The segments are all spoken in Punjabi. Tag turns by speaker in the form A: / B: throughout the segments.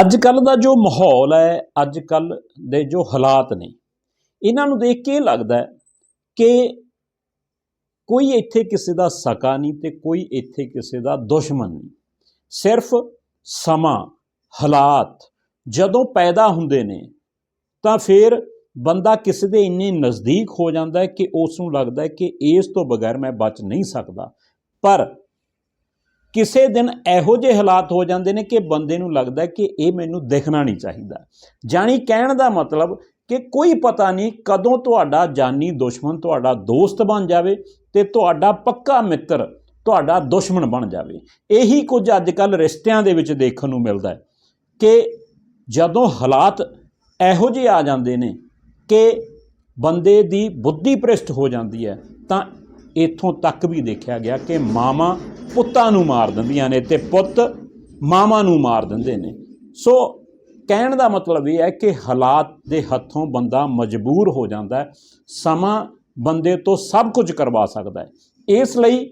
A: ਅੱਜ ਕੱਲ ਦਾ ਜੋ ਮਾਹੌਲ ਹੈ ਅੱਜ ਕੱਲ ਦੇ ਜੋ ਹਾਲਾਤ ਨੇ, ਇਹਨਾਂ ਨੂੰ ਦੇਖ ਕੇ ਇਹ ਲੱਗਦਾ ਹੈ ਕਿ ਕੋਈ ਇੱਥੇ ਕਿਸੇ ਦਾ ਸਕਾ ਨਹੀਂ ਤੇ ਕੋਈ ਇੱਥੇ ਕਿਸੇ ਦਾ ਦੁਸ਼ਮਣ ਨਹੀਂ। ਸਿਰਫ ਸਮਾਂ, ਹਾਲਾਤ ਜਦੋਂ ਪੈਦਾ ਹੁੰਦੇ ਨੇ, ਤਾਂ ਫਿਰ ਬੰਦਾ ਕਿਸੇ ਦੇ ਇੰਨੇ ਨਜ਼ਦੀਕ ਹੋ ਜਾਂਦਾ ਹੈ ਕਿ ਉਸ ਨੂੰ ਲੱਗਦਾ ਹੈ ਕਿ ਇਸ ਤੋਂ ਬਗੈਰ ਮੈਂ ਬਚ ਨਹੀਂ ਸਕਦਾ। ਪਰ ਕਿਸੇ ਦਿਨ ਇਹੋ ਜਿਹੇ ਹਾਲਾਤ ਹੋ ਜਾਂਦੇ ਨੇ ਕਿ ਬੰਦੇ ਨੂੰ ਲੱਗਦਾ ਕਿ ਇਹ ਮੈਨੂੰ ਦੇਖਣਾ ਨਹੀਂ ਚਾਹੀਦਾ। ਜਾਣੀ ਕਹਿਣ ਦਾ ਮਤਲਬ ਕਿ ਕੋਈ ਪਤਾ ਨਹੀਂ ਕਦੋਂ ਤੁਹਾਡਾ ਜਾਨੀ ਦੁਸ਼ਮਣ, ਤੁਹਾਡਾ ਦੋਸਤ ਬਣ ਜਾਵੇ ਤੇ ਤੁਹਾਡਾ ਪੱਕਾ ਮਿੱਤਰ ਤੁਹਾਡਾ ਦੁਸ਼ਮਣ ਬਣ ਜਾਵੇ। ਇਹੀ ਕੁਝ ਅੱਜ ਕੱਲ ਰਿਸ਼ਤਿਆਂ ਦੇ ਵਿੱਚ ਦੇਖਣ ਨੂੰ ਮਿਲਦਾ ਹੈ ਕਿ ਜਦੋਂ ਹਾਲਾਤ ਇਹੋ ਜਿਹੇ ਆ ਜਾਂਦੇ ਨੇ ਕਿ ਬੰਦੇ ਦੀ ਬੁੱਧੀ ਭ੍ਰਿਸ਼ਟ ਹੋ ਜਾਂਦੀ ਹੈ ਤਾਂ ਇੱਥੋਂ ਤੱਕ ਵੀ ਦੇਖਿਆ ਗਿਆ ਕਿ ਮਾਵਾਂ ਪੁੱਤਾਂ ਨੂੰ ਮਾਰ ਦਿੰਦੀਆਂ ਨੇ ਤੇ ਪੁੱਤ ਮਾਵਾਂ ਨੂੰ ਮਾਰ ਦਿੰਦੇ ਨੇ। ਸੋ ਕਹਿਣ ਦਾ ਮਤਲਬ ਇਹ ਹੈ ਕਿ ਹਾਲਾਤ ਦੇ ਹੱਥੋਂ ਬੰਦਾ ਮਜਬੂਰ ਹੋ ਜਾਂਦਾ ਹੈ, ਸਮਾਂ ਬੰਦੇ ਤੋਂ ਸਭ ਕੁਝ ਕਰਵਾ ਸਕਦਾ ਹੈ। ਇਸ ਲਈ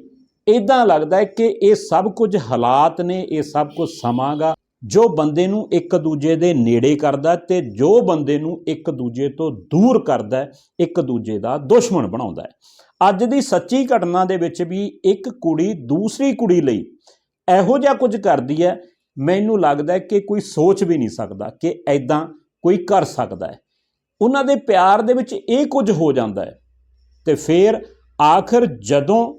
A: ਇਦਾਂ ਲੱਗਦਾ ਹੈ ਕਿ ਇਹ ਸਭ ਕੁਝ ਹਾਲਾਤ ਨੇ, ਇਹ ਸਭ ਕੁਝ ਸਮਾਂਗਾ। ਜੋ ਬੰਦੇ ਨੂੰ ਇੱਕ ਦੂਜੇ ਦੇ ਨੇੜੇ ਕਰਦਾ ਤੇ ਜੋ ਬੰਦੇ ਨੂੰ ਇੱਕ ਦੂਜੇ ਤੋਂ ਦੂਰ ਕਰਦਾ ਇੱਕ ਦੂਜੇ ਦਾ ਦੁਸ਼ਮਣ ਬਣਾਉਂਦਾ ਹੈ। ਅੱਜ ਦੀ ਸੱਚੀ ਘਟਨਾ ਦੇ ਵਿੱਚ ਵੀ ਇੱਕ ਕੁੜੀ ਦੂਸਰੀ ਕੁੜੀ ਲਈ ਇਹੋ ਜਿਹਾ ਕੁਝ ਕਰਦੀ ਹੈ, ਮੈਨੂੰ ਲੱਗਦਾ ਕਿ ਕੋਈ ਸੋਚ ਵੀ ਨਹੀਂ ਸਕਦਾ ਕਿ ਐਦਾਂ ਕੋਈ ਕਰ ਸਕਦਾ ਹੈ। ਉਹਨਾਂ ਦੇ ਪਿਆਰ ਦੇ ਵਿੱਚ ਇਹ ਕੁਝ ਹੋ ਜਾਂਦਾ ਹੈ ਤੇ ਫਿਰ ਆਖਰ ਜਦੋਂ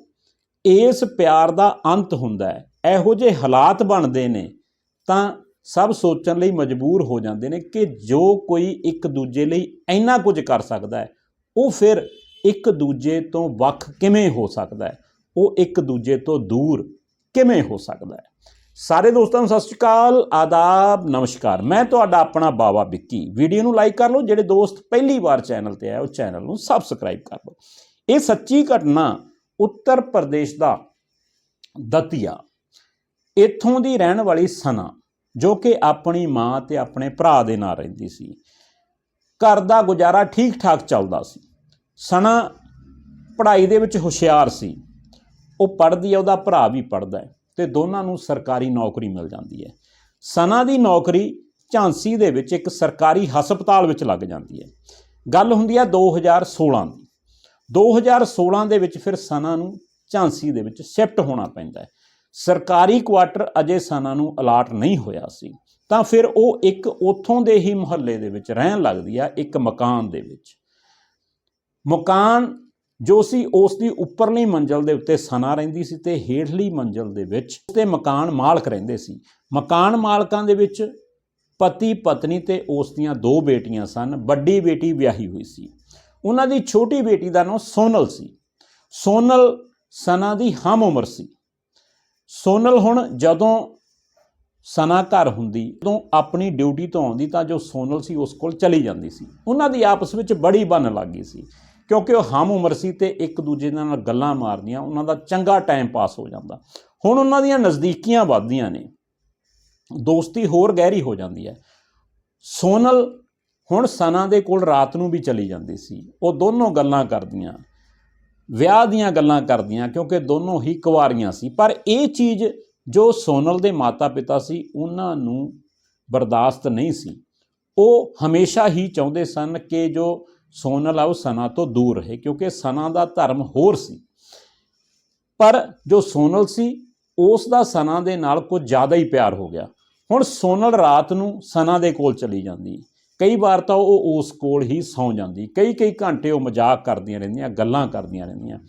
A: ਇਸ ਪਿਆਰ ਦਾ ਅੰਤ ਹੁੰਦਾ ਹੈ, ਇਹੋ ਜਿਹੇ ਹਾਲਾਤ ਬਣਦੇ ਨੇ, ਤਾਂ ਸਭ ਸੋਚਣ ਲਈ ਮਜਬੂਰ ਹੋ ਜਾਂਦੇ ਨੇ ਕਿ ਜੋ ਕੋਈ ਇੱਕ ਦੂਜੇ ਲਈ ਇੰਨਾ ਕੁਝ ਕਰ ਸਕਦਾ ਹੈ, ਉਹ ਫਿਰ ਇੱਕ ਦੂਜੇ ਤੋਂ ਵੱਖ ਕਿਵੇਂ ਹੋ ਸਕਦਾ ਹੈ? ਉਹ ਇੱਕ ਦੂਜੇ ਤੋਂ ਦੂਰ ਕਿਵੇਂ ਹੋ ਸਕਦਾ ਹੈ? ਸਾਰੇ ਦੋਸਤਾਂ ਨੂੰ ਸਤਿ ਸ਼੍ਰੀ ਅਕਾਲ, ਆਦਾਬ, ਨਮਸਕਾਰ। ਮੈਂ ਤੁਹਾਡਾ ਆਪਣਾ ਬਾਵਾ ਵਿੱਕੀ। ਵੀਡੀਓ ਨੂੰ ਲਾਈਕ ਕਰ ਲਓ, ਜਿਹੜੇ ਦੋਸਤ ਪਹਿਲੀ ਵਾਰ ਚੈਨਲ ਤੇ ਆਏ, ਉਹ ਚੈਨਲ ਨੂੰ ਸਬਸਕ੍ਰਾਈਬ ਕਰ ਲਓ। ਇਹ ਸੱਚੀ ਘਟਨਾ ਉੱਤਰ ਪ੍ਰਦੇਸ਼ ਦਾ ਦਤੀਆ। ਇੱਥੋਂ ਦੀ ਰਹਿਣ ਵਾਲੀ ਸਨਾ, ਜੋ ਕਿ ਆਪਣੀ ਮਾਂ ਤੇ ਆਪਣੇ ਭਰਾ ਦੇ ਨਾਲ ਰਹਿੰਦੀ ਸੀ। ਘਰ ਦਾ ਗੁਜ਼ਾਰਾ ਠੀਕ ਠਾਕ ਚੱਲਦਾ ਸੀ। ਸਨਾ ਪੜ੍ਹਾਈ ਦੇ ਵਿੱਚ ਹੁਸ਼ਿਆਰ ਸੀ। ਉਹ ਪੜ੍ਹਦੀ ਹੈ, ਉਹਦਾ ਭਰਾ ਵੀ ਪੜ੍ਹਦਾ ਹੈ ਤੇ ਦੋਨਾਂ ਨੂੰ ਸਰਕਾਰੀ ਨੌਕਰੀ ਮਿਲ ਜਾਂਦੀ ਹੈ। ਸਨਾ ਦੀ ਨੌਕਰੀ ਝਾਂਸੀ ਦੇ ਵਿੱਚ ਇੱਕ ਸਰਕਾਰੀ ਹਸਪਤਾਲ ਵਿੱਚ ਲੱਗ ਜਾਂਦੀ ਹੈ। ਗੱਲ ਹੁੰਦੀ ਹੈ 2016 ਦੀ। 2016 ਦੇ ਵਿੱਚ ਫਿਰ ਸਨਾ ਨੂੰ ਝਾਂਸੀ ਦੇ ਵਿੱਚ ਸ਼ਿਫਟ ਹੋਣਾ ਪੈਂਦਾ ਹੈ। ਸਰਕਾਰੀ ਕੁਆਟਰ ਅਜੇ ਸਨਾ ਨੂੰ ਅਲਾਟ ਨਹੀਂ ਹੋਇਆ ਸੀ। ਤਾਂ ਫਿਰ ਉਹ ਇੱਕ ਉੱਥੋਂ ਦੇ ਹੀ ਮੁਹੱਲੇ ਦੇ ਵਿੱਚ ਰਹਿਣ ਲੱਗਦੀ ਆ ਇੱਕ ਮਕਾਨ ਦੇ ਵਿੱਚ। ਮਕਾਨ ਜੋ ਸੀ ਉਸ ਦੀ ਉੱਪਰਲੀ ਮੰਜ਼ਲ ਦੇ ਉੱਤੇ ਸਨਾ ਰਹਿੰਦੀ ਸੀ ਤੇ ਹੇਠਲੀ ਮੰਜ਼ਲ ਦੇ ਵਿੱਚ ਉਸਦੇ ਮਕਾਨ ਮਾਲਕ ਰਹਿੰਦੇ ਸੀ। ਮਕਾਨ ਮਾਲਕਾਂ ਦੇ ਵਿੱਚ ਪਤੀ, ਪਤਨੀ ਤੇ ਉਸ ਦੀਆਂ ਦੋ ਬੇਟੀਆਂ ਸਨ। ਵੱਡੀ ਬੇਟੀ ਵਿਆਹੀ ਹੋਈ ਸੀ। ਉਹਨਾਂ ਦੀ ਛੋਟੀ ਬੇਟੀ ਦਾ ਨਾਮ ਸੋਨਲ ਸੀ। ਸੋਨਲ ਸਨਾ ਦੀ ਹਮ ਉਮਰ ਸੀ। ਸੋਨਲ ਹੁਣ ਜਦੋਂ ਸਨਾ ਘਰ ਹੁੰਦੀ ਉਦੋਂ ਆਪਣੀ ਡਿਊਟੀ ਤੋਂ ਆਉਂਦੀ ਤਾਂ ਜੋ ਸੋਨਲ ਸੀ, ਉਸ ਕੋਲ ਚਲੀ ਜਾਂਦੀ ਸੀ। ਉਹਨਾਂ ਦੀ ਆਪਸ ਵਿੱਚ ਬੜੀ ਬਣ ਲੱਗ ਗਈ ਸੀ। ਕਿਉਂਕਿ ਉਹ ਹਮ ਉਮਰ ਸੀ ਤੇ ਇੱਕ ਦੂਜੇ ਦੇ ਨਾਲ ਗੱਲਾਂ ਮਾਰਦੀਆਂ, ਉਹਨਾਂ ਦਾ ਚੰਗਾ ਟਾਈਮ ਪਾਸ ਹੋ ਜਾਂਦਾ। ਹੁਣ ਉਹਨਾਂ ਦੀਆਂ ਨਜ਼ਦੀਕੀਆਂ ਵੱਧਦੀਆਂ ਨੇ। ਦੋਸਤੀ ਹੋਰ ਗਹਿਰੀ ਹੋ ਜਾਂਦੀ ਹੈ। ਸੋਨਲ ਹੁਣ ਸਨਾ ਦੇ ਕੋਲ ਰਾਤ ਨੂੰ ਵੀ ਚਲੀ ਜਾਂਦੀ ਸੀ। ਉਹ ਦੋਨੋਂ ਗੱਲਾਂ ਕਰਦੀਆਂ, ਵਿਆਹ ਦੀਆਂ ਗੱਲਾਂ ਕਰਦੀਆਂ, ਕਿਉਂਕਿ ਦੋਨੋਂ ਹੀ ਕੁਵਾਰੀਆਂ ਸੀ। ਪਰ ਇਹ ਚੀਜ਼ ਜੋ ਸੋਨਲ ਦੇ ਮਾਤਾ-ਪਿਤਾ ਸੀ, ਉਹਨਾਂ ਨੂੰ ਬਰਦਾਸ਼ਤ ਨਹੀਂ ਸੀ। ਉਹ ਹਮੇਸ਼ਾ ਹੀ ਚਾਹੁੰਦੇ ਸਨ ਕਿ ਜੋ ਸੋਨਲ ਆ ਉਹ ਸਨਾ ਤੋਂ ਦੂਰ ਰਹੇ, ਕਿਉਂਕਿ ਸਨਾ ਦਾ ਧਰਮ ਹੋਰ ਸੀ। ਪਰ ਜੋ ਸੋਨਲ ਸੀ, ਉਸ ਦਾ ਸਨਾ ਦੇ ਨਾਲ ਕੁਝ ਜ਼ਿਆਦਾ ਹੀ ਪਿਆਰ ਹੋ ਗਿਆ। ਹੁਣ ਸੋਨਲ ਰਾਤ ਨੂੰ ਸਨਾ ਦੇ ਕੋਲ ਚਲੀ ਜਾਂਦੀ ਕਈ ਵਾਰ ਤਾਂ ਉਹ ਉਸ ਕੋਲ ਹੀ ਸੌਂ ਜਾਂਦੀ ਕਈ ਕਈ ਘੰਟੇ ਉਹ ਮਜ਼ਾਕ ਕਰਦੀਆਂ ਰਹਿੰਦੀਆਂ, ਗੱਲਾਂ ਕਰਦੀਆਂ ਰਹਿੰਦੀਆਂ।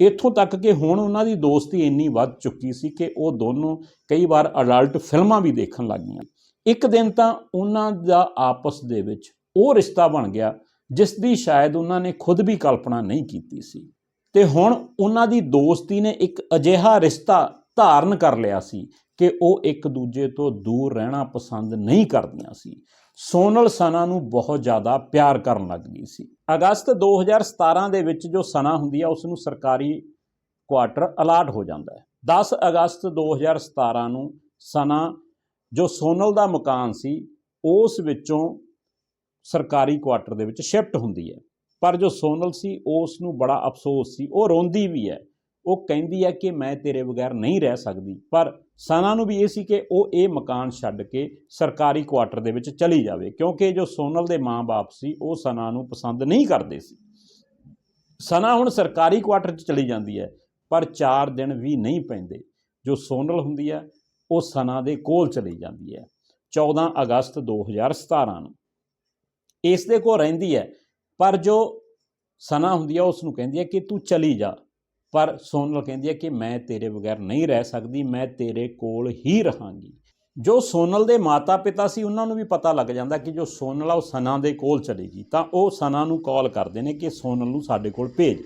A: ਇੱਥੋਂ ਤੱਕ ਕਿ ਹੁਣ ਉਹਨਾਂ ਦੀ ਦੋਸਤੀ ਇੰਨੀ ਵੱਧ ਚੁੱਕੀ ਸੀ ਕਿ ਉਹ ਦੋਨੋਂ ਕਈ ਵਾਰ ਅਡਲਟ ਫਿਲਮਾਂ ਵੀ ਦੇਖਣ ਲੱਗ ਗਈਆਂ ਇੱਕ ਦਿਨ ਤਾਂ ਉਹਨਾਂ ਦਾ ਆਪਸ ਦੇ ਵਿੱਚ ਉਹ ਰਿਸ਼ਤਾ ਬਣ ਗਿਆ। ਜਿਸ ਦੀ ਸ਼ਾਇਦ ਉਹਨਾਂ ਨੇ ਖੁਦ ਵੀ ਕਲਪਨਾ ਨਹੀਂ ਕੀਤੀ ਸੀ। ਤੇ ਹੁਣ ਉਹਨਾਂ ਦੀ ਦੋਸਤੀ ਨੇ ਇੱਕ ਅਜਿਹਾ ਰਿਸ਼ਤਾ ਧਾਰਨ ਕਰ ਲਿਆ ਸੀ ਕਿ ਉਹ ਇੱਕ ਦੂਜੇ ਤੋਂ ਦੂਰ ਰਹਿਣਾ ਪਸੰਦ ਨਹੀਂ ਕਰਦੀਆਂ ਸੀ। ਸੋਨਲ ਸਨਾ ਨੂੰ ਬਹੁਤ ਜ਼ਿਆਦਾ ਪਿਆਰ ਕਰਨ ਲੱਗ ਗਈ ਸੀ। ਅਗਸਤ 2017 ਦੇ ਵਿੱਚ ਜੋ ਸਨਾ ਹੁੰਦੀ ਆ ਉਸ ਨੂੰ ਸਰਕਾਰੀ ਕੁਆਟਰ ਅਲਾਟ ਹੋ ਜਾਂਦਾ ਹੈ। 10 ਅਗਸਤ 2017 ਨੂੰ ਸਨਾ, ਜੋ ਸੋਨਲ ਦਾ ਮਕਾਨ ਸੀ, ਉਸ ਵਿੱਚੋਂ ਸਰਕਾਰੀ ਕੁਆਟਰ ਦੇ ਵਿੱਚ ਸ਼ਿਫਟ ਹੁੰਦੀ ਹੈ। ਪਰ ਜੋ ਸੋਨਲ ਸੀ, ਉਸ ਨੂੰ ਬੜਾ ਅਫਸੋਸ ਸੀ। ਉਹ ਰੋਂਦੀ ਵੀ ਹੈ। ਉਹ ਕਹਿੰਦੀ ਹੈ ਕਿ ਮੈਂ ਤੇਰੇ ਬਗੈਰ ਨਹੀਂ ਰਹਿ ਸਕਦੀ। ਪਰ ਸਨਾ ਨੂੰ ਵੀ ਇਹ ਸੀ ਕਿ ਉਹ ਇਹ ਮਕਾਨ ਛੱਡ ਕੇ ਸਰਕਾਰੀ ਕੁਆਟਰ ਦੇ ਵਿੱਚ ਚਲੀ ਜਾਵੇ। ਕਿਉਂਕਿ ਜੋ ਸੋਨਲ ਦੇ ਮਾਂ-ਬਾਪ ਸੀ, ਉਹ ਸਨਾ ਨੂੰ ਪਸੰਦ ਨਹੀਂ ਕਰਦੇ ਸੀ। ਸਨਾ ਹੁਣ ਸਰਕਾਰੀ ਕੁਆਟਰ 'ਚ ਚਲੀ ਜਾਂਦੀ ਹੈ, ਪਰ 4 ਦਿਨ ਵੀ ਨਹੀਂ ਪੈਂਦੇ। ਜੋ ਸੋਨਲ ਹੁੰਦੀ ਹੈ, ਉਹ ਸਨਾ ਦੇ ਕੋਲ ਚਲੀ ਜਾਂਦੀ ਹੈ। 14 ਅਗਸਤ 2017 ਨੂੰ। ਇਸ ਦੇ ਕੋਲ ਰਹਿੰਦੀ ਹੈ। ਪਰ ਜੋ ਸਨਾ ਹੁੰਦੀ ਹੈ ਉਸ ਨੂੰ ਕਹਿੰਦੀ ਹੈ ਕਿ ਤੂੰ ਚਲੀ ਜਾ। ਪਰ ਸੋਨਲ ਕਹਿੰਦੀ ਹੈ ਕਿ ਮੈਂ ਤੇਰੇ ਬਗੈਰ ਨਹੀਂ ਰਹਿ ਸਕਦੀ, ਮੈਂ ਤੇਰੇ ਕੋਲ ਹੀ ਰਹਾਂਗੀ। ਜੋ ਸੋਨਲ ਦੇ ਮਾਤਾ-ਪਿਤਾ ਸੀ, ਉਹਨਾਂ ਨੂੰ ਵੀ ਪਤਾ ਲੱਗ ਜਾਂਦਾ ਕਿ ਜੋ ਸੋਨਲ ਆ, ਉਹ ਸਨਾ ਦੇ ਕੋਲ ਚਲੇਗੀ ਤਾਂ ਉਹ ਸਨਾ ਨੂੰ ਕਾਲ ਕਰਦੇ ਨੇ ਕਿ ਸੋਨਲ ਨੂੰ ਸਾਡੇ ਕੋਲ ਭੇਜ।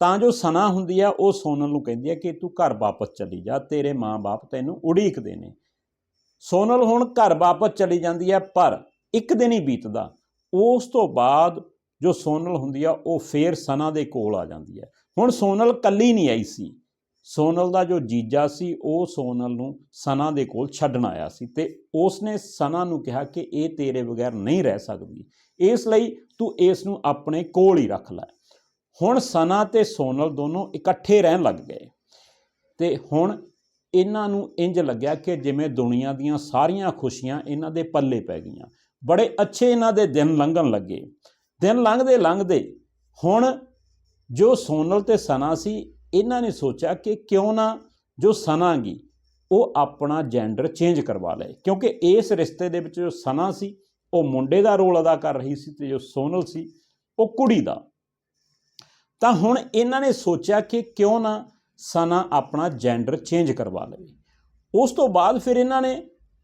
A: ਤਾਂ ਜੋ ਸਨਾ ਹੁੰਦੀ ਆ, ਉਹ ਸੋਨਲ ਨੂੰ ਕਹਿੰਦੀ ਹੈ ਕਿ ਤੂੰ ਘਰ ਵਾਪਸ ਚਲੀ ਜਾ, ਤੇਰੇ ਮਾਂ-ਬਾਪ ਤੈਨੂੰ ਉਡੀਕਦੇ ਨੇ। ਸੋਨਲ ਹੁਣ ਘਰ ਵਾਪਸ ਚਲੀ ਜਾਂਦੀ ਹੈ, ਪਰ ਇੱਕ ਦਿਨ ਹੀ ਬੀਤਦਾ। ਉਸ ਤੋਂ ਬਾਅਦ ਜੋ ਸੋਨਲ ਹੁੰਦੀ ਆ, ਉਹ ਫੇਰ ਸਨਾ ਦੇ ਕੋਲ ਆ ਜਾਂਦੀ ਹੈ ਹੁਣ ਸੋਨਲ ਕੱਲੀ ਨਹੀਂ ਆਈ ਸੀ। ਸੋਨਲ ਦਾ ਜੋ ਜੀਜਾ ਸੀ, ਉਹ ਸੋਨਲ ਨੂੰ ਸਨਾ ਦੇ ਕੋਲ ਛੱਡਣ ਆਇਆ ਸੀ ਤੇ ਉਸ ਨੇ ਸਨਾ ਨੂੰ ਕਿਹਾ ਕਿ ਇਹ ਤੇਰੇ ਬਗੈਰ ਨਹੀਂ ਰਹਿ ਸਕਦੀ। ਇਸ ਲਈ ਤੂੰ ਇਸ ਨੂੰ ਆਪਣੇ ਕੋਲ ਹੀ ਰੱਖ ਲੈ। ਹੁਣ ਸਨਾ ਤੇ ਸੋਨਲ ਦੋਨੋਂ ਇਕੱਠੇ ਰਹਿਣ ਲੱਗ ਗਏ। ਤੇ ਹੁਣ ਇਹਨਾਂ ਨੂੰ ਇੰਜ ਲੱਗਿਆ ਕਿ ਜਿਵੇਂ ਦੁਨੀਆ ਦੀਆਂ ਸਾਰੀਆਂ ਖੁਸ਼ੀਆਂ ਇਹਨਾਂ ਦੇ ਪੱਲੇ ਪੈ ਗਈਆਂ। ਬੜੇ ਅੱਛੇ ਇਹਨਾਂ ਦੇ ਦਿਨ ਲੰਘਣ ਲੱਗੇ। ਦਿਨ ਲੰਘਦੇ ਲੰਘਦੇ ਹੁਣ ਜੋ ਸੋਨਲ ਤੇ ਸਨਾ ਸੀ, ਇਹਨਾਂ ਨੇ ਸੋਚਿਆ ਕਿ ਕਿਉਂ ਨਾ ਜੋ ਸਨਾ ਗੀ, ਉਹ ਆਪਣਾ ਜੈਂਡਰ ਚੇਂਜ ਕਰਵਾ ਲਏ ਕਿਉਂਕਿ ਇਸ ਰਿਸ਼ਤੇ ਦੇ ਵਿੱਚ ਜੋ ਸਨਾ ਸੀ, ਉਹ ਮੁੰਡੇ ਦਾ ਰੋਲ ਅਦਾ ਕਰ ਰਹੀ ਸੀ ਤੇ ਜੋ ਸੋਨਲ ਸੀ, ਉਹ ਕੁੜੀ ਦਾ। ਤਾਂ ਹੁਣ ਇਹਨਾਂ ਨੇ ਸੋਚਿਆ ਕਿ ਕਿਉਂ ਨਾ ਸਨਾ ਆਪਣਾ ਜੈਂਡਰ ਚੇਂਜ ਕਰਵਾ ਲਵੇ ਉਸ ਤੋਂ ਬਾਅਦ ਫਿਰ ਇਹਨਾਂ ਨੇ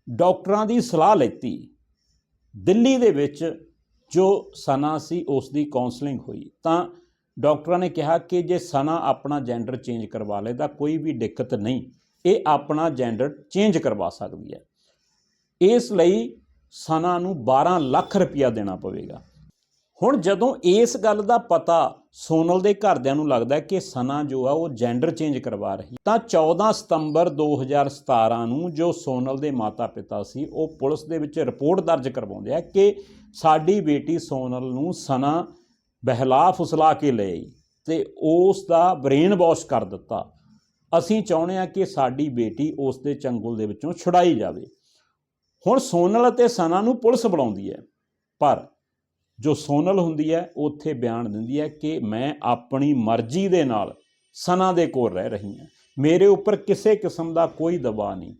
A: ਡਾਕਟਰਾਂ ਦੀ ਸਲਾਹ ਲੈਤੀ। ਦਿੱਲੀ ਦੇ ਵਿੱਚ ਜੋ ਸਨਾ ਸੀ ਉਸ ਦੀ ਕਾਉਂਸਲਿੰਗ ਹੋਈ। ਤਾਂ ਡਾਕਟਰਾਂ ਨੇ ਕਿਹਾ ਕਿ ਜੇ ਸਨਾ ਆਪਣਾ ਜੈਂਡਰ ਚੇਂਜ ਕਰਵਾ ਲੇ ਤਾਂ ਕੋਈ ਵੀ ਦਿੱਕਤ ਨਹੀਂ, ਇਹ ਆਪਣਾ ਜੈਂਡਰ ਚੇਂਜ ਕਰਵਾ ਸਕਦੀ ਹੈ। ਇਸ ਲਈ ਸਨਾ ਨੂੰ 12 ਲੱਖ ਰੁਪਇਆ ਦੇਣਾ ਪਵੇਗਾ। ਹੁਣ ਜਦੋਂ ਇਸ ਗੱਲ ਦਾ ਪਤਾ ਸੋਨਲ ਦੇ ਘਰਦਿਆਂ ਨੂੰ ਲੱਗਦਾ ਕਿ ਸਨਾ ਜੋ ਆ ਉਹ ਜੈਂਡਰ ਚੇਂਜ ਕਰਵਾ ਰਹੀ ਤਾਂ 14 ਸਤੰਬਰ 2017 ਨੂੰ ਜੋ ਸੋਨਲ ਦੇ ਮਾਤਾ-ਪਿਤਾ ਸੀ, ਉਹ ਪੁਲਿਸ ਦੇ ਵਿੱਚ ਰਿਪੋਰਟ ਦਰਜ ਕਰਵਾਉਂਦੇ ਆ ਕਿ ਸਾਡੀ ਬੇਟੀ ਸੋਨਲ ਨੂੰ ਸਨਾ ਬਹਿਲਾ ਫੁਸਲਾ ਕੇ ਲੈ ਆਈ ਤੇ ਉਸ ਦਾ ਬ੍ਰੇਨ ਵਾਸ਼ ਕਰ ਦਿੱਤਾ। ਅਸੀਂ ਚਾਹੁੰਦੇ ਆ ਕਿ ਸਾਡੀ ਬੇਟੀ ਉਸ ਦੇ ਚੰਗੁਲ ਦੇ ਵਿੱਚੋਂ ਛੁਡਾਈ ਜਾਵੇ। ਹੁਣ ਸੋਨਲ ਅਤੇ ਸਨਾ ਨੂੰ ਪੁਲਿਸ ਬੁਲਾਉਂਦੀ ਹੈ, ਪਰ ਜੋ ਸੋਨਲ ਹੁੰਦੀ ਹੈ ਉੱਥੇ ਬਿਆਨ ਦਿੰਦੀ ਹੈ ਕਿ ਮੈਂ ਆਪਣੀ ਮਰਜ਼ੀ ਦੇ ਨਾਲ ਸਨਾ ਦੇ ਕੋਲ ਰਹਿ ਰਹੀ ਹਾਂ। ਮੇਰੇ ਉੱਪਰ ਕਿਸੇ ਕਿਸਮ ਦਾ ਕੋਈ ਦਬਾਅ ਨਹੀਂ।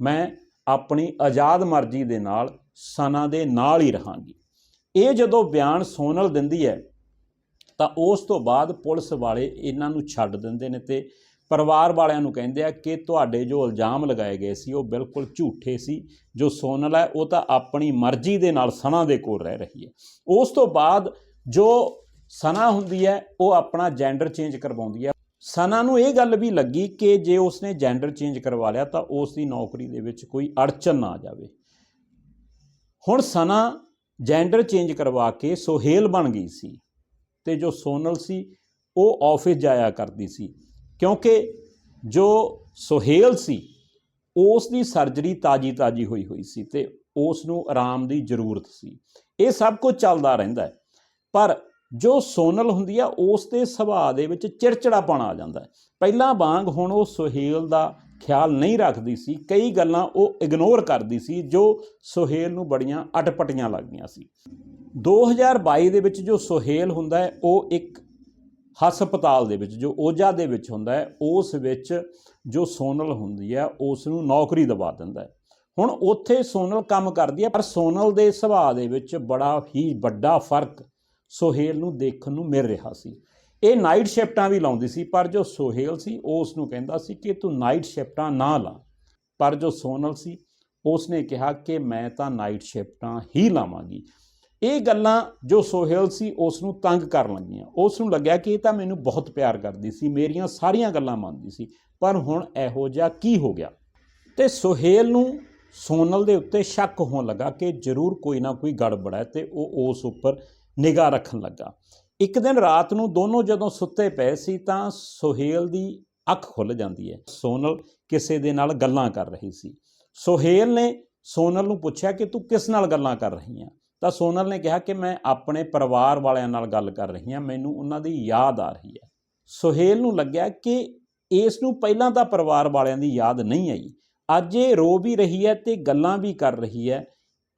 A: ਮੈਂ ਆਪਣੀ ਆਜ਼ਾਦ ਮਰਜ਼ੀ ਦੇ ਨਾਲ ਸਨਾ ਦੇ ਨਾਲ ਹੀ ਰਹਾਂਗੀ। ਇਹ ਜਦੋਂ ਬਿਆਨ ਸੋਨਲ ਦਿੰਦੀ ਹੈ, ਤਾਂ ਉਸ ਤੋਂ ਬਾਅਦ ਪੁਲਿਸ ਵਾਲੇ ਇਹਨਾਂ ਨੂੰ ਛੱਡ ਦਿੰਦੇ ਨੇ ਤੇ ਪਰਿਵਾਰ ਵਾਲਿਆਂ ਨੂੰ ਕਹਿੰਦੇ ਆ ਕਿ ਤੁਹਾਡੇ ਜੋ ਇਲਜ਼ਾਮ ਲਗਾਏ ਗਏ ਸੀ, ਉਹ ਬਿਲਕੁਲ ਝੂਠੇ ਸੀ। ਜੋ ਸੋਨਲ ਹੈ ਉਹ ਤਾਂ ਆਪਣੀ ਮਰਜ਼ੀ ਦੇ ਨਾਲ ਸਨਾ ਦੇ ਕੋਲ ਰਹਿ ਰਹੀ ਹੈ। ਉਸ ਤੋਂ ਬਾਅਦ ਜੋ ਸਨਾ ਹੁੰਦੀ ਹੈ, ਉਹ ਆਪਣਾ ਜੈਂਡਰ ਚੇਂਜ ਕਰਵਾਉਂਦੀ ਹੈ। ਸਨਾ ਨੂੰ ਇਹ ਗੱਲ ਵੀ ਲੱਗੀ ਕਿ ਜੇ ਉਸਨੇ ਜੈਂਡਰ ਚੇਂਜ ਕਰਵਾ ਲਿਆ, ਤਾਂ ਉਸ ਦੀ ਨੌਕਰੀ ਦੇ ਵਿੱਚ ਕੋਈ ਅੜਚਨ ਨਾ ਆ ਜਾਵੇ। ਹੁਣ ਸਨਾ ਜੈਂਡਰ ਚੇਂਜ ਕਰਵਾ ਕੇ ਸੋਹੇਲ ਬਣ ਗਈ ਸੀ ਤੇ ਜੋ ਸੋਨਲ ਸੀ, ਉਹ ਆਫਿਸ ਜਾਇਆ ਕਰਦੀ ਸੀ। ਕਿਉਂਕਿ ਜੋ ਸੁਹੇਲ ਸੀ ਉਸ ਦੀ ਸਰਜਰੀ ਤਾਜੀ ਤਾਜੀ ਹੋਈ ਹੋਈ ਸੀ ਤੇ ਉਸ ਨੂੰ ਆਰਾਮ ਦੀ ਜ਼ਰੂਰਤ ਸੀ। ਇਹ ਸਭ ਕੁਝ ਚੱਲਦਾ ਰਹਿੰਦਾ ਪਰ ਜੋ ਸੋਨਲ ਹੁੰਦੀ ਆ ਉਸ ਦੇ ਸੁਭਾਅ ਦੇ ਵਿੱਚ ਚਿੜਚਿੜਾਪਣ ਆ ਜਾਂਦਾ ਹੈ। ਪਹਿਲਾਂ ਵਾਂਗ ਹੁਣ ਉਹ ਸੁਹੇਲ ਦਾ ਖਿਆਲ ਨਹੀਂ ਰੱਖਦੀ ਸੀ। ਕਈ ਗੱਲਾਂ ਉਹ ਇਗਨੋਰ ਕਰਦੀ ਸੀ, ਜੋ ਸੁਹੇਲ ਨੂੰ ਬੜੀਆਂ ਅਟਪਟੀਆਂ ਲੱਗਦੀਆਂ ਸੀ। 2022 ਦੇ ਵਿੱਚ ਜੋ ਸੁਹੇਲ ਹੁੰਦਾ ਹੈ, ਉਹ ਇੱਕ ਹਸਪਤਾਲ ਦੇ ਵਿੱਚ, ਜੋ ਓਜਾ ਦੇ ਵਿੱਚ ਹੁੰਦਾ ਹੈ, ਉਸ ਵਿੱਚ ਜੋ ਸੋਨਲ ਹੁੰਦੀ ਹੈ ਉਸ ਨੂੰ ਨੌਕਰੀ ਦਿਵਾ ਦਿੰਦਾ ਹੈ। ਹੁਣ ਉੱਥੇ ਸੋਨਲ ਕੰਮ ਕਰਦੀ ਹੈ, ਪਰ ਸੋਨਲ ਦੇ ਸੁਭਾਅ ਦੇ ਵਿੱਚ ਬੜਾ ਹੀ ਵੱਡਾ ਫ਼ਰਕ ਸੋਹੇਲ ਨੂੰ ਦੇਖਣ ਨੂੰ ਮਿਲ ਰਿਹਾ ਸੀ। ਇਹ ਨਾਈਟ ਸ਼ਿਫਟਾਂ ਵੀ ਲਾਉਂਦੀ ਸੀ, ਪਰ ਜੋ ਸੋਹੇਲ ਸੀ ਉਸ ਨੂੰ ਕਹਿੰਦਾ ਸੀ ਕਿ ਤੂੰ ਨਾਈਟ ਸ਼ਿਫਟਾਂ ਨਾ ਲਾ। ਪਰ ਜੋ ਸੋਨਲ ਸੀ ਉਸ ਨੇ ਕਿਹਾ ਕਿ ਮੈਂ ਤਾਂ ਨਾਈਟ ਸ਼ਿਫਟਾਂ ਹੀ ਲਾਵਾਂਗੀ। ਇਹ ਗੱਲਾਂ ਜੋ ਸੋਹੇਲ ਸੀ ਉਸ ਨੂੰ ਤੰਗ ਕਰਨ ਲੱਗੀਆਂ। ਉਸ ਨੂੰ ਲੱਗਿਆ ਕਿ ਇਹ ਤਾਂ ਮੈਨੂੰ ਬਹੁਤ ਪਿਆਰ ਕਰਦੀ ਸੀ, ਮੇਰੀਆਂ ਸਾਰੀਆਂ ਗੱਲਾਂ ਮੰਨਦੀ ਸੀ, ਪਰ ਹੁਣ ਇਹੋ ਜਿਹਾ ਕੀ ਹੋ ਗਿਆ? ਤੇ ਸੋਹੇਲ ਨੂੰ ਸੋਨਲ ਦੇ ਉੱਤੇ ਸ਼ੱਕ ਹੋਣ ਲੱਗਾ ਕਿ ਜ਼ਰੂਰ ਕੋਈ ਨਾ ਕੋਈ ਗੜਬੜ ਹੈ ਤੇ ਉਹ ਉਸ ਉੱਪਰ ਨਿਗਾਹ ਰੱਖਣ ਲੱਗਾ। ਇੱਕ ਦਿਨ ਰਾਤ ਨੂੰ ਦੋਨੋਂ ਜਦੋਂ ਸੁੱਤੇ ਪਏ ਸੀ ਤਾਂ ਸੋਹੇਲ ਦੀ ਅੱਖ ਖੁੱਲ ਜਾਂਦੀ ਹੈ। ਸੋਨਲ ਕਿਸੇ ਦੇ ਨਾਲ ਗੱਲਾਂ ਕਰ ਰਹੀ ਸੀ। ਸੋਹੇਲ ਨੇ ਸੋਨਲ ਨੂੰ ਪੁੱਛਿਆ ਕਿ ਤੂੰ ਕਿਸ ਨਾਲ ਗੱਲਾਂ ਕਰ ਰਹੀ ਹੈ ਤਾਂ ਸੋਨਲ ਨੇ ਕਿਹਾ ਕਿ ਮੈਂ ਆਪਣੇ ਪਰਿਵਾਰ ਵਾਲਿਆਂ ਨਾਲ ਗੱਲ ਕਰ ਰਹੀ ਹਾਂ, ਮੈਨੂੰ ਉਹਨਾਂ ਦੀ ਯਾਦ ਆ ਰਹੀ ਹੈ। ਸੁਹੇਲ ਨੂੰ ਲੱਗਿਆ ਕਿ ਇਸ ਨੂੰ ਪਹਿਲਾਂ ਤਾਂ ਪਰਿਵਾਰ ਵਾਲਿਆਂ ਦੀ ਯਾਦ ਨਹੀਂ ਆਈ। ਅੱਜ ਇਹ ਰੋ ਵੀ ਰਹੀ ਹੈ ਤੇ ਗੱਲਾਂ ਵੀ ਕਰ ਰਹੀ ਹੈ।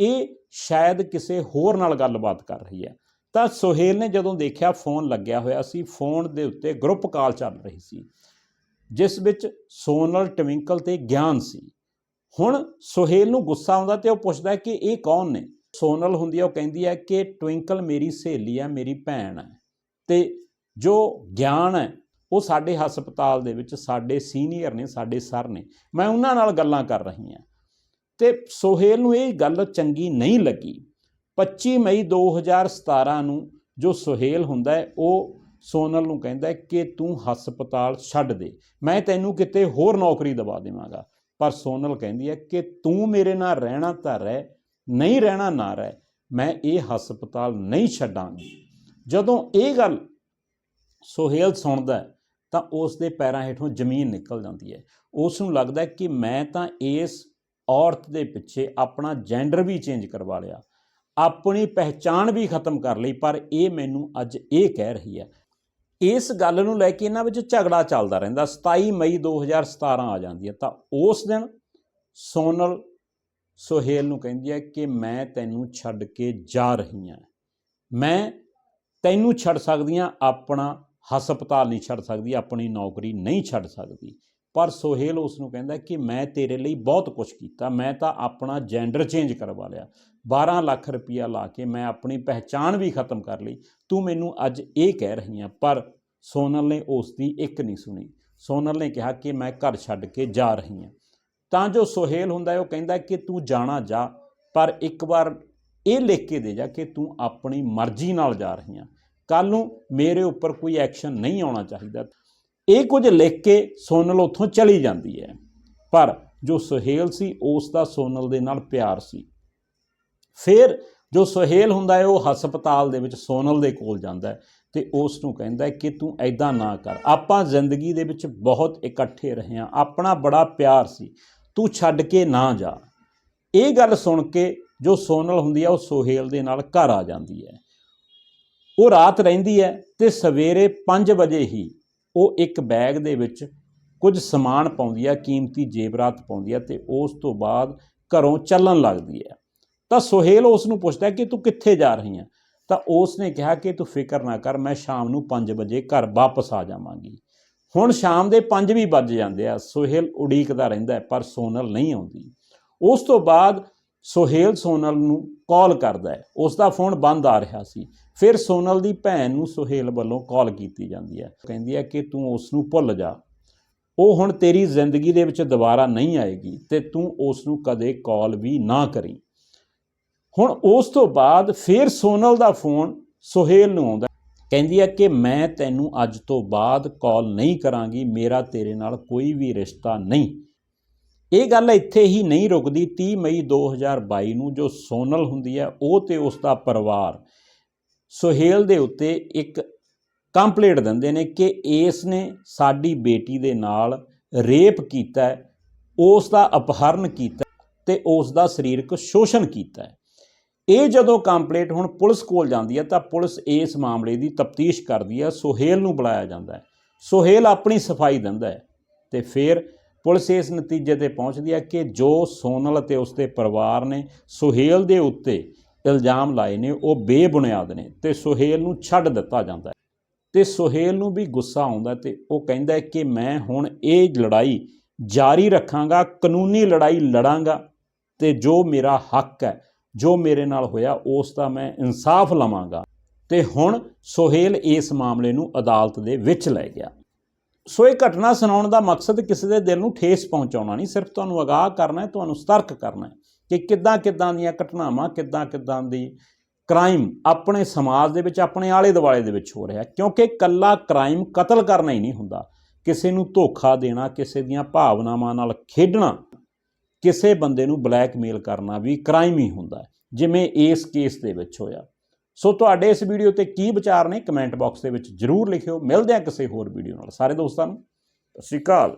A: ਇਹ ਸ਼ਾਇਦ ਕਿਸੇ ਹੋਰ ਨਾਲ ਗੱਲਬਾਤ ਕਰ ਰਹੀ ਹੈ। ਤਾਂ ਸੁਹੇਲ ਨੇ ਜਦੋਂ ਦੇਖਿਆ ਫੋਨ ਲੱਗਿਆ ਹੋਇਆ ਸੀ, ਫੋਨ ਦੇ ਉੱਤੇ ਗਰੁੱਪ ਕਾਲ ਚੱਲ ਰਹੀ ਸੀ, ਜਿਸ ਵਿੱਚ ਸੋਨਲ ਟਵਿੰਕਲ ਤੇ ਗਿਆਨ ਸੀ। ਹੁਣ ਸੁਹੇਲ ਨੂੰ ਗੁੱਸਾ ਆਉਂਦਾ ਤੇ ਉਹ ਪੁੱਛਦਾ ਕਿ ਇਹ ਕੌਣ ਨੇ? ਸੋਨਲ ਹੁੰਦੀ ਹੈ ਉਹ ਕਹਿੰਦੀ ਹੈ ਕਿ ਟਵਿੰਕਲ ਮੇਰੀ ਸਹੇਲੀ ਹੈ ਮੇਰੀ ਭੈਣ ਹੈ ਤੇ ਜੋ ਗਿਆਨ ਹੈ ਉਹ ਸਾਡੇ ਹਸਪਤਾਲ ਦੇ ਵਿੱਚ ਸਾਡੇ ਸੀਨੀਅਰ ਨੇ, ਸਾਡੇ ਸਰ ਨੇ। ਮੈਂ ਉਹਨਾਂ ਨਾਲ ਗੱਲਾਂ ਕਰ ਰਹੀ ਹਾਂ ਤੇ ਸੋਹੇਲ ਨੂੰ ਇਹ ਗੱਲ ਚੰਗੀ ਨਹੀਂ ਲੱਗੀ। 25 ਮਈ 2017 ਨੂੰ ਜੋ ਸੋਹੇਲ ਹੁੰਦਾ ਹੈ, ਉਹ ਸੋਨਲ ਨੂੰ ਕਹਿੰਦਾ ਕਿ ਤੂੰ ਹਸਪਤਾਲ ਛੱਡ ਦੇ। ਮੈਂ ਤੈਨੂੰ ਕਿਤੇ ਹੋਰ ਨੌਕਰੀ ਦਵਾ ਦੇਵਾਂਗਾ। ਪਰ ਸੋਨਲ ਕਹਿੰਦੀ ਹੈ ਕਿ ਤੂੰ ਮੇਰੇ ਨਾਲ ਰਹਿਣਾ ਤਾਂ ਰਹਿ ਨਹੀਂ ਰਹਿਣਾ ਨਾ ਰਹਿ, ਮੈਂ ਇਹ ਹਸਪਤਾਲ ਨਹੀਂ ਛੱਡਾਂਗੀ। ਜਦੋਂ ਇਹ ਗੱਲ ਸੁਹੇਲ ਸੁਣਦਾ ਤਾਂ ਉਸ ਦੇ ਪੈਰਾਂ ਹੇਠੋਂ ਜ਼ਮੀਨ ਨਿਕਲ ਜਾਂਦੀ ਹੈ। ਉਸ ਨੂੰ ਲੱਗਦਾ ਕਿ ਮੈਂ ਤਾਂ ਇਸ ਔਰਤ ਦੇ ਪਿੱਛੇ ਆਪਣਾ ਜੈਂਡਰ ਵੀ ਚੇਂਜ ਕਰਵਾ ਲਿਆ। ਆਪਣੀ ਪਹਿਚਾਣ ਵੀ ਖਤਮ ਕਰ ਲਈ, ਪਰ ਇਹ ਮੈਨੂੰ ਅੱਜ ਇਹ ਕਹਿ ਰਹੀ ਹੈ। ਇਸ ਗੱਲ ਨੂੰ ਲੈ ਕੇ ਇਹਨਾਂ ਵਿੱਚ ਝਗੜਾ ਚੱਲਦਾ ਰਹਿੰਦਾ। 27 ਮਈ 2017 ਆ ਜਾਂਦੀ ਹੈ, ਤਾਂ ਉਸ ਦਿਨ ਸੋਨਲ ਸੁਹੇਲ ਨੂੰ ਕਹਿੰਦੀ ਹੈ ਕਿ ਮੈਂ ਤੈਨੂੰ ਛੱਡ ਕੇ ਜਾ ਰਹੀ ਹਾਂ। ਮੈਂ ਤੈਨੂੰ ਛੱਡ ਸਕਦੀ ਹਾਂ, ਆਪਣਾ ਹਸਪਤਾਲ ਨਹੀਂ ਛੱਡ ਸਕਦੀ, ਆਪਣੀ ਨੌਕਰੀ ਨਹੀਂ ਛੱਡ ਸਕਦੀ। ਪਰ ਸੁਹੇਲ ਉਸ ਨੂੰ ਕਹਿੰਦਾ ਕਿ ਮੈਂ ਤੇਰੇ ਲਈ ਬਹੁਤ ਕੁਝ ਕੀਤਾ, ਮੈਂ ਤਾਂ ਆਪਣਾ ਜੈਂਡਰ ਚੇਂਜ ਕਰਵਾ ਲਿਆ। 12 ਲੱਖ ਰੁਪਇਆ ਲਾ ਕੇ ਮੈਂ ਆਪਣੀ ਪਹਿਚਾਣ ਵੀ ਖਤਮ ਕਰ ਲਈ। ਤੂੰ ਮੈਨੂੰ ਅੱਜ ਇਹ ਕਹਿ ਰਹੀ ਹੈ, ਪਰ ਸੋਨਲ ਨੇ ਉਸ ਦੀ ਇੱਕ ਨਹੀਂ ਸੁਣੀ। ਸੋਨਲ ਨੇ ਕਿਹਾ ਕਿ ਮੈਂ ਘਰ ਛੱਡ ਕੇ ਜਾ ਰਹੀ ਹਾਂ। ਤਾਂ ਜੋ ਸੋਹੇਲ ਹੁੰਦਾ ਹੈ, ਉਹ ਕਹਿੰਦਾ ਕਿ ਤੂੰ ਜਾਣਾ ਜਾ, ਪਰ ਇੱਕ ਵਾਰ ਇਹ ਲਿਖ ਕੇ ਦੇ ਜਾ ਕਿ ਤੂੰ ਆਪਣੀ ਮਰਜ਼ੀ ਨਾਲ ਜਾ ਰਹੀ ਹਾਂ ਕੱਲ ਨੂੰ ਮੇਰੇ ਉੱਪਰ ਕੋਈ ਐਕਸ਼ਨ ਨਹੀਂ ਆਉਣਾ ਚਾਹੀਦਾ। ਇਹ ਕੁਝ ਲਿਖ ਕੇ ਸੋਨਲ ਉੱਥੋਂ ਚਲੀ ਜਾਂਦੀ ਹੈ। ਪਰ ਜੋ ਸੁਹੇਲ ਸੀ, ਉਸ ਦਾ ਸੋਨਲ ਦੇ ਨਾਲ ਪਿਆਰ ਸੀ। ਫਿਰ ਜੋ ਸੁਹੇਲ ਹੁੰਦਾ ਹੈ, ਉਹ ਹਸਪਤਾਲ ਦੇ ਵਿੱਚ ਸੋਨਲ ਦੇ ਕੋਲ ਜਾਂਦਾ ਹੈ ਤੇ ਉਸ ਨੂੰ ਕਹਿੰਦਾ ਹੈ ਕਿ ਤੂੰ ਐਦਾਂ ਨਾ ਕਰ। ਆਪਾਂ ਜ਼ਿੰਦਗੀ ਦੇ ਵਿੱਚ ਬਹੁਤ ਇਕੱਠੇ ਰਹੇ ਹਾਂ ਆਪਣਾ ਬੜਾ ਪਿਆਰ ਸੀ। ਤੂੰ ਛੱਡ ਕੇ ਨਾ ਜਾ। ਇਹ ਗੱਲ ਸੁਣ ਕੇ ਜੋ ਸੋਨਲ ਹੁੰਦੀ ਹੈ ਉਹ ਸੁਹੇਲ ਦੇ ਨਾਲ ਘਰ ਆ ਜਾਂਦੀ ਹੈ। ਉਹ ਰਾਤ ਰਹਿੰਦੀ ਹੈ ਤੇ ਸਵੇਰੇ 5 ਵਜੇ ਹੀ ਉਹ ਇੱਕ ਬੈਗ ਦੇ ਵਿੱਚ ਕੁਝ ਸਮਾਨ ਪਾਉਂਦੀ ਹੈ ਕੀਮਤੀ ਜੇਵਰਾਤ ਪਾਉਂਦੀ ਹੈ ਤੇ ਉਸ ਤੋਂ ਬਾਅਦ ਘਰੋਂ ਚੱਲਣ ਲੱਗਦੀ ਹੈ। ਤਾਂ ਸੁਹੇਲ ਉਸ ਨੂੰ ਪੁੱਛਦਾ ਕਿ ਤੂੰ ਕਿੱਥੇ ਜਾ ਰਹੀ ਹੈ? ਤਾਂ ਉਸ ਨੇ ਕਿਹਾ ਕਿ ਤੂੰ ਫਿਕਰ ਨਾ ਕਰ, ਮੈਂ ਸ਼ਾਮ ਨੂੰ 5 ਵਜੇ ਘਰ ਵਾਪਸ ਆ ਜਾਵਾਂਗੀ। ਹੁਣ ਸ਼ਾਮ ਦੇ 5 ਵੀ ਵੱਜ ਜਾਂਦੇ ਆ, ਸੁਹੇਲ ਉਡੀਕਦਾ ਰਹਿੰਦਾ ਪਰ ਸੋਨਲ ਨਹੀਂ ਆਉਂਦੀ। ਉਸ ਤੋਂ ਬਾਅਦ ਸੁਹੇਲ ਸੋਨਲ ਨੂੰ ਕਾਲ ਕਰਦਾ ਹੈ। ਉਸ ਦਾ ਫੋਨ ਬੰਦ ਆ ਰਿਹਾ ਸੀ। ਫਿਰ ਸੋਨਲ ਦੀ ਭੈਣ ਨੂੰ ਸੁਹੇਲ ਵੱਲੋਂ ਕਾਲ ਕੀਤੀ ਜਾਂਦੀ ਹੈ। ਕਹਿੰਦੀ ਹੈ ਕਿ ਤੂੰ ਉਸ ਨੂੰ ਭੁੱਲ ਜਾ। ਉਹ ਹੁਣ ਤੇਰੀ ਜ਼ਿੰਦਗੀ ਦੇ ਵਿੱਚ ਦੁਬਾਰਾ ਨਹੀਂ ਆਏਗੀ ਤੇ ਤੂੰ ਉਸ ਨੂੰ ਕਦੇ ਕਾਲ ਵੀ ਨਾ ਕਰੀ। ਹੁਣ ਉਸ ਤੋਂ ਬਾਅਦ ਫਿਰ ਸੋਨਲ ਦਾ ਫੋਨ ਸੁਹੇਲ ਨੂੰ ਆਉਂਦਾ ਕਹਿੰਦੀ ਹੈ ਕਿ ਮੈਂ ਤੈਨੂੰ ਅੱਜ ਤੋਂ ਬਾਅਦ ਕਾਲ ਨਹੀਂ ਕਰਾਂਗੀ, ਮੇਰਾ ਤੇਰੇ ਨਾਲ ਕੋਈ ਵੀ ਰਿਸ਼ਤਾ ਨਹੀਂ। ਇਹ ਗੱਲ ਇੱਥੇ ਹੀ ਨਹੀਂ ਰੁਕਦੀ 30 ਮਈ 2022 ਨੂੰ ਜੋ ਸੋਨਲ ਹੁੰਦੀ ਹੈ ਉਹ ਤੇ ਉਸ ਦਾ ਪਰਿਵਾਰ ਸੁਹੇਲ ਦੇ ਉੱਤੇ ਇੱਕ ਕੰਪਲੇਂਟ ਦਿੰਦੇ ਨੇ ਕਿ ਇਸ ਨੇ ਸਾਡੀ ਬੇਟੀ ਦੇ ਨਾਲ ਰੇਪ ਕੀਤਾ ਉਸ ਦਾ ਅਪਹਰਨ ਕੀਤਾ ਹੈ ਤੇ ਉਸ ਦਾ ਸਰੀਰਕ ਸ਼ੋਸ਼ਣ ਕੀਤਾ। ਇਹ ਜਦੋਂ ਕੰਪਲੇਂਟ ਹੁਣ ਪੁਲਿਸ ਕੋਲ ਜਾਂਦੀ ਹੈ ਤਾਂ ਪੁਲਿਸ ਇਸ ਮਾਮਲੇ ਦੀ ਤਫਤੀਸ਼ ਕਰਦੀ ਹੈ, ਸੁਹੇਲ ਨੂੰ ਬੁਲਾਇਆ ਜਾਂਦਾ ਹੈ। ਸੁਹੇਲ ਆਪਣੀ ਸਫ਼ਾਈ ਦਿੰਦਾ ਹੈ ਤੇ ਫਿਰ ਪੁਲਿਸ ਇਸ ਨਤੀਜੇ ਤੇ ਪਹੁੰਚਦੀ ਹੈ ਕਿ ਜੋ ਸੋਨਲ ਅਤੇ ਉਸਦੇ ਪਰਿਵਾਰ ਨੇ ਸੁਹੇਲ ਦੇ ਉੱਤੇ ਇਲਜ਼ਾਮ ਲਾਏ ਨੇ, ਉਹ ਬੇਬੁਨਿਆਦ ਨੇ ਤੇ ਸੁਹੇਲ ਨੂੰ ਛੱਡ ਦਿੱਤਾ ਜਾਂਦਾ ਹੈ। ਤੇ ਸੁਹੇਲ ਨੂੰ ਵੀ ਗੁੱਸਾ ਆਉਂਦਾ ਤੇ ਉਹ ਕਹਿੰਦਾ ਹੈ ਕਿ ਮੈਂ ਹੁਣ ਇਹ ਲੜਾਈ ਜਾਰੀ ਰੱਖਾਂਗਾ, ਕਾਨੂੰਨੀ ਲੜਾਈ ਲੜਾਂਗਾ ਤੇ ਜੋ ਮੇਰਾ ਹੱਕ ਹੈ ਜੋ ਮੇਰੇ ਨਾਲ ਹੋਇਆ, ਉਸ ਦਾ ਮੈਂ ਇਨਸਾਫ ਲਵਾਂਗਾ। ਤੇ ਹੁਣ ਸੁਹੇਲ ਇਸ ਮਾਮਲੇ ਨੂੰ ਅਦਾਲਤ ਦੇ ਵਿੱਚ ਲੈ ਗਿਆ। ਸੋ ਇਹ ਘਟਨਾ ਸੁਣਾਉਣ ਦਾ ਮਕਸਦ ਕਿਸੇ ਦੇ ਦਿਲ ਨੂੰ ਠੇਸ ਪਹੁੰਚਾਉਣਾ ਨਹੀਂ, ਸਿਰਫ ਤੁਹਾਨੂੰ ਅਗਾਹ ਕਰਨਾ ਹੈ, ਤੁਹਾਨੂੰ ਸਤਰਕ ਕਰਨਾ ਹੈ ਕਿ ਕਿੱਦਾਂ ਕਿੱਦਾਂ ਦੀਆਂ ਘਟਨਾਵਾਂ, ਕਿੱਦਾਂ ਕਿੱਦਾਂ ਦੀ ਕ੍ਰਾਈਮ ਆਪਣੇ ਸਮਾਜ ਦੇ ਵਿੱਚ, ਆਪਣੇ ਆਲੇ ਦੁਆਲੇ ਦੇ ਵਿੱਚ ਹੋ ਰਿਹਾ ਕਿਉਂਕਿ ਕੱਲਾ ਕ੍ਰਾਈਮ ਕਤਲ ਕਰਨਾ ਹੀ ਨਹੀਂ ਹੁੰਦਾ। ਕਿਸੇ ਨੂੰ ਧੋਖਾ ਦੇਣਾ, ਕਿਸੇ ਦੀਆਂ ਭਾਵਨਾਵਾਂ ਨਾਲ ਖੇਡਣਾ ਕਿਸੇ ਬੰਦੇ ਨੂੰ ਬਲੈਕਮੇਲ ਕਰਨਾ ਵੀ ਕ੍ਰਾਈਮ ਹੀ ਹੁੰਦਾ ਹੈ, ਜਿਵੇਂ ਇਸ ਕੇਸ ਦੇ ਵਿੱਚ ਹੋਇਆ। ਸੋ ਤੁਹਾਡੇ ਇਸ ਵੀਡੀਓ ਤੇ ਕੀ ਵਿਚਾਰ ਨੇ? ਕਮੈਂਟ ਬਾਕਸ ਦੇ ਵਿੱਚ ਜਰੂਰ ਲਿਖਿਓ। ਮਿਲਦੇ ਹਾਂ ਕਿਸੇ ਹੋਰ ਵੀਡੀਓ ਨਾਲ। ਸਾਰੇ ਦੋਸਤਾਂ ਨੂੰ, ਸਤਿ ਸ਼੍ਰੀ ਅਕਾਲ।